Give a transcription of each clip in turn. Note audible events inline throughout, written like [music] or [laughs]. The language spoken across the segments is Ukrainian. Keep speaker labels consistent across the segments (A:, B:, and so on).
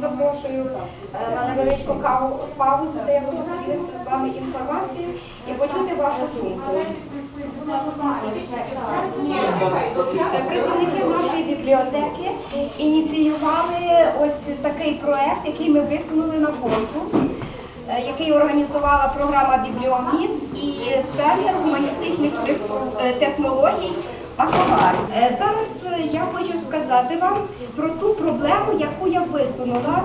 A: запрошую е, на невеличку каву паузу, де я хочу поділитися з вами інформацією і почути вашу думку. Е, Працівники нашої бібліотеки ініціювали ось такий проект, який ми висунули на конкурс, е, який організувала програма Бібліоміст і Центр гуманістичних технологій Аховар. Е, Зараз е, я хочу сказати вам про ту проблему, яку я висунула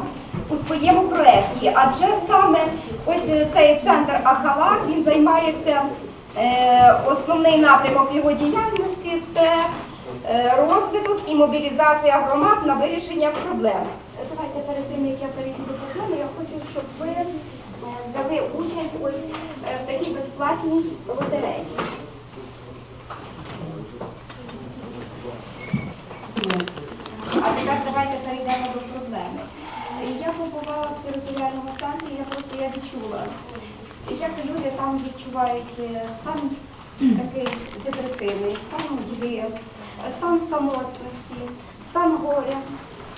A: у своєму проєкті. Адже саме ось е, цей центр Ахавар він займається основний напрямок його діяльності це розвиток і мобілізація громад на вирішення проблем. Давайте перед тим, як я перейду до проблеми, я хочу, щоб ви взяли участь ось в такій безплатній лотереї. А тепер давайте перейдемо до проблеми. Я побувала в територіальному центрі, я просто я відчула, як люди там відчувають е, стан такий депресивний, стан нудьги, стан самотності, стан горя.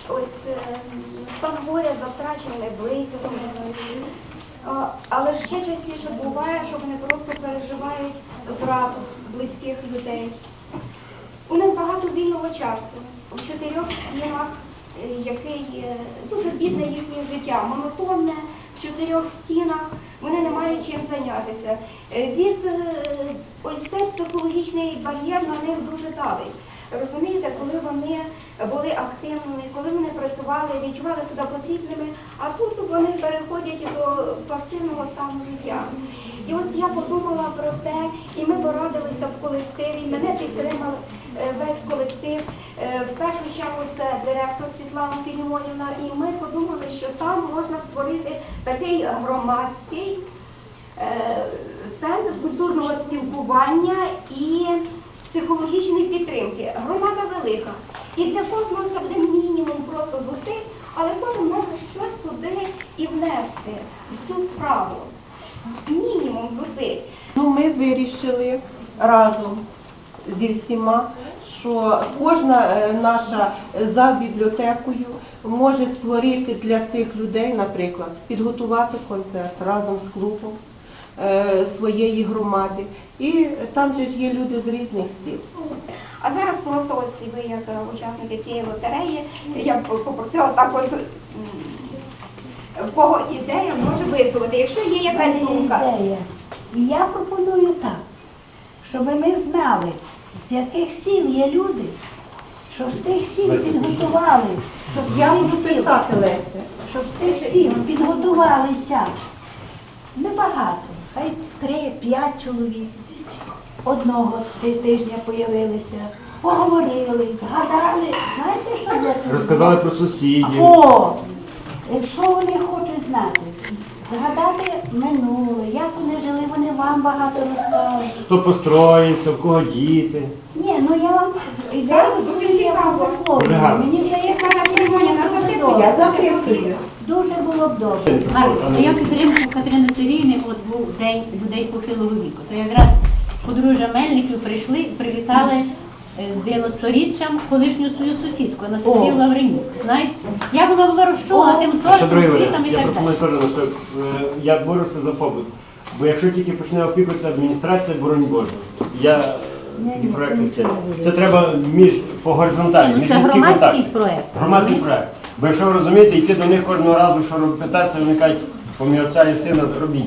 A: Ось е, стан горя за втраченими близькими. Але ще частіше буває, що вони просто переживають зраду близьких людей. У багато вільного часу. В чотирьох стінах, е, який дуже бідне їхнє життя, монотонне, в чотирьох стінах вони не мають чим зайнятися. Е, Від е, ось цей психологічний бар'єр на них дуже давить. Розумієте, коли вони були активними, коли вони працювали, відчували себе потрібними, а тут вони переходять до пасивного стану життя. І ось я подумала про те, і ми порадилися в колективі, мене підтримав е, весь колектив. Е, В першу чергу це директор Світлана Філімонівна, і ми подумали, що там можна створити такий громадський е, центр культурного спілкування і психологічної підтримки. Громада велика. І для кожного це буде мінімум просто зусиль, але кожен може щось туди і внести в цю справу. Мінімум зусиль.
B: Ну, ми вирішили разом зі всіма, що кожна е, наша за бібліотекою може створити для цих людей, наприклад, підготувати концерт разом з клубом своєї громади. І там же ж є люди з різних сіл.
A: А зараз просто ось ви як е, учасники цієї лотереї, я б попросила так от в кого ідея може висловити. Якщо є якась думка.
C: ідея. І я пропоную так, щоб ми знали, з яких сіл є люди, щоб з тих сіл підготували, щоб
B: Я буду писати Леся.
C: щоб з тих сіл підготувалися. Небагато, хай три-п'ять чоловік. Одного тижня появилися, поговорили, згадали. Знаєте, що для цього?
D: Розказали про сусідів.
C: О, е, що вони хочуть знати? Згадати минуле, як вони жили, вони вам багато розкажуть.
D: Хто построївся, в кого діти.
C: Ні, ну я вам ідею я вам. Висловлюю. Мені здається,
A: записує?
C: добре.
B: Я записую.
C: Дуже було б добре.
E: Марко, я підтримку Катерини Сергіївни, от був день людей похилого віку. То якраз подружжя Мельників прийшли, привітали е, з 90-річчям колишню свою сусідку Анастасію. Лавренюк. Знаєте, я була була розчула тим тортом, квітам і так далі.
D: е, Я борюся за побут. Бо якщо тільки почне опікуватися адміністрація, боронь Боже. Я і проект не це. Це треба між по горизонталі,
E: Ну,
D: між
E: Це
D: людський
E: громадський
D: контакт.
E: проект.
D: Громадський проект. Бо якщо ви розумієте, йти до них кожного разу, що питатися, вони кажуть, помі отця і сина робіть.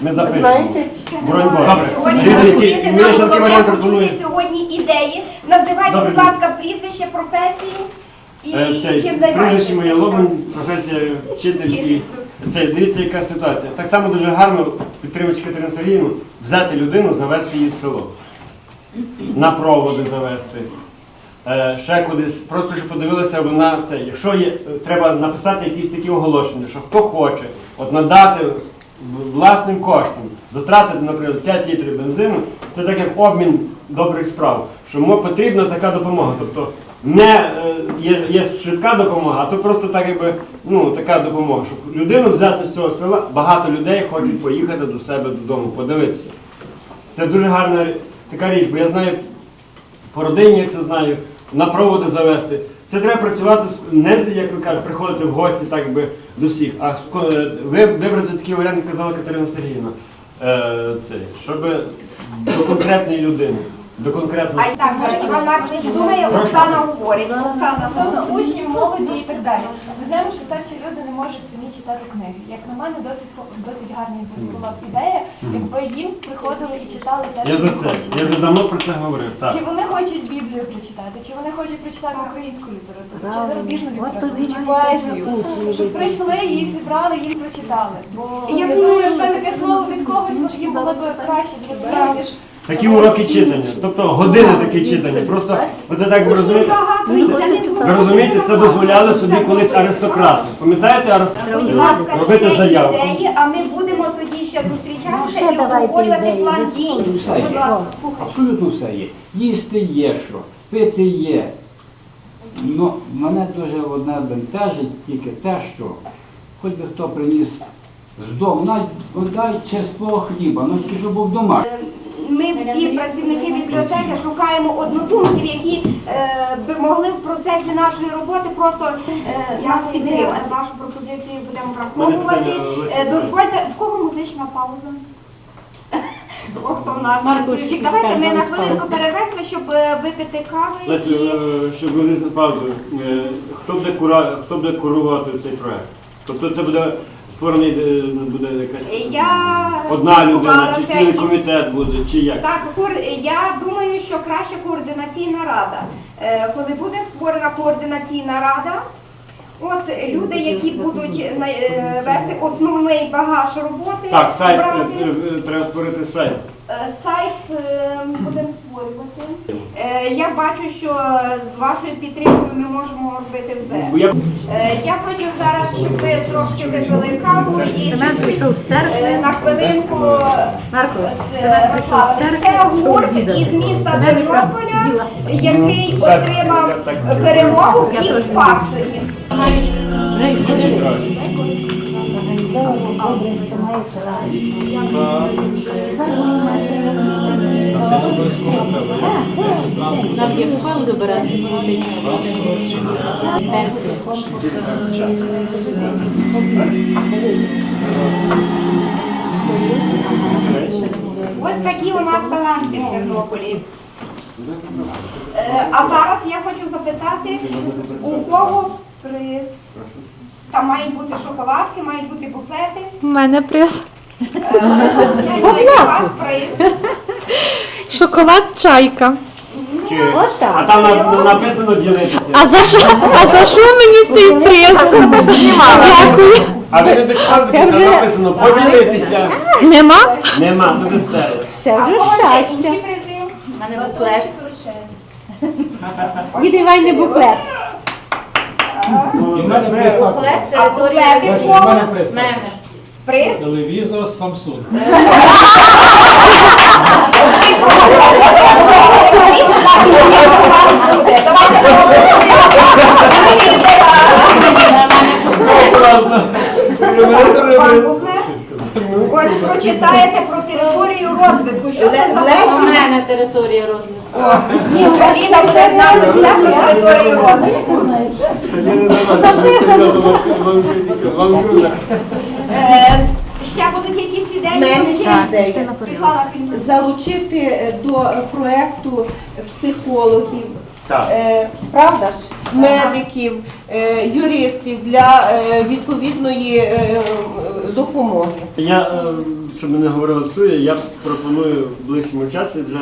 D: Ми запишемо.
B: Знаєте,
D: Боже.
A: Сьогодні
D: Дивіться, ті-
A: нам почути сьогодні ідеї. Називайте,
D: Добре.
A: будь ласка, прізвище, професію і
D: Е,
A: чим
D: Це прізвище моє Лобин, професія вчитель і це дивіться, яка ситуація. Так само дуже гарно підтримуючи Катерину Сергіївну, взяти людину, завести її в село. На проводи завести. Е, Ще кудись, просто щоб подивилася вона це. Якщо є, е, треба написати якісь такі оголошення, що хто хоче, от надати власним коштом, затратити, наприклад, 5 літрів бензину, це так як обмін добрих справ, що потрібна така допомога. Тобто не е, є, є швидка допомога, а то просто так якби ну, така допомога, щоб людину взяти з цього села, багато людей хочуть поїхати до себе додому, подивитися. Це дуже гарна така річ, бо я знаю по родині, як це знаю, на проводи завести. Це треба працювати з- не з, як ви кажете, приходити в гості так би до всіх, а е, ви вибрати такий варіант, як казала Катерина Сергіївна, е, щоб до конкретної людини, до конкретного.
A: А так, Іван Маркович думає, Оксана говорить. Оксана,
F: Стосовно учнів, молоді і так далі. Ми знаємо, що старші люди не можуть самі читати книги. Як на мене, досить досить гарна це була б ідея, якби їм приходили і читали те,
D: Я
F: що
D: за
F: вони
D: це.
F: хочуть.
D: Я вже давно про це говорив. Так.
F: Чи вони хочуть Біблію прочитати, чи вони хочуть прочитати українську літературу, чи зарубіжну літературу, чи поезію. Щоб прийшли, їх зібрали, їм прочитали. Бо
A: Я
F: я
A: думаю,
F: все таке слово від когось ну, їм було б краще зрозуміти, ніж
D: Такі уроки читання, тобто години такі читання. Просто ви так ви розумієте. Ви розумієте, це дозволяли собі колись аристократи. Пам'ятаєте аристократи?
A: Будь ласка,
D: Робити
A: ще
D: заявку.
A: ідеї, а ми будемо тоді ще зустрічатися
C: ще
A: і обговорювати план дій.
G: Все є.
A: Будь ласка.
G: Абсолютно все є. Їсти є що, пити є. Ну, мене дуже одне бентежить тільки те, що хоч би хто приніс з дому, навіть бодай чистого хліба, ну тільки щоб був дома.
A: Ми всі працівники бібліотеки шукаємо однодумців, які е, би могли в процесі нашої роботи просто е, нас підтримати. Вашу пропозицію будемо враховувати. Е, дозвольте, в кого музична пауза? [laughs] О, хто у нас
E: Марко,
A: Давайте ми на хвилинку
E: паузи.
A: перервемося, щоб е, випити кави
D: Лесі,
A: і
D: е, щоб ви паузу, е, хто буде кура, хто буде курувати цей проект? Тобто це буде створений е, буде якась
A: я
D: одна людина, чи цілий
A: із-
D: комітет буде, чи як?
A: Так, кор- я думаю, що краще координаційна рада. Е, Коли буде створена координаційна рада, от люди, які будуть е, вести основний багаж роботи,
D: Так, сайт, е, е, треба створити сайт.
A: е, сайт е, будемо створювати. Е, Я бачу, що з вашою підтримкою ми можемо робити все.
D: Я
A: Е, хочу зараз, щоб ви трошки випили каву і
E: Семен прийшов з церкви.
A: е, на хвилинку Е, Це гурт із міста Тернополя, який отримав
D: я так-
A: перемогу в ікс
E: Нам є добиратися, коли це.
A: Ось такі у нас таланти в Тернополі. Е, А зараз я хочу запитати, у кого приз? Там мають бути шоколадки, мають бути буклети.
H: У мене приз.
A: Який у вас приз?
H: Шоколад чайка.
D: чи, а там на- написано ділитися.
H: А за що, а за що мені цей приз? Дякую.
D: А ви не дочитали, там написано поділитися.
H: Нема?
D: Нема, не достатньо.
H: Це вже
A: у
H: щастя.
A: інші призи?
F: батончик лише.
E: Від Івайни буклет.
G: І в мене приставка.
A: А буклети в
G: мене.
A: Приз?
I: Телевізор Samsung. [laughs]
D: Класно.
A: Ось прочитаєте про територію розвитку. Що це за
B: Лесі-
E: У мене територія розвитку.
A: Ліна буде знати все про територію розвитку. Е, Ще будуть якісь ідеї?
B: Мене ще ідея.
A: Світлана Фільмова.
B: Залучити е, до проекту психологів,
D: Так.
B: е, правда ж, медиків, е, юристів для відповідної допомоги.
D: Я, щоб не говорили всує, я пропоную в ближчому часі вже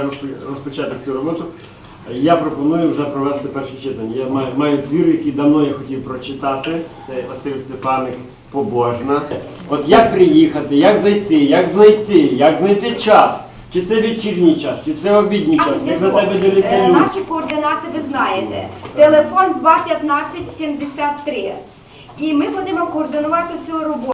D: розпочати цю роботу. Я пропоную вже провести перше читання. Я маю, маю твір, який давно я хотів прочитати. Це Василь Степаник Побожна. От як приїхати, як зайти, як знайти, як знайти час. Чи це вечірній час, чи це обідній час, як за тебе дивляться
A: Е,
D: люди.
A: Наші координати ви знаєте. Телефон 215 73. І ми будемо координувати цю роботу.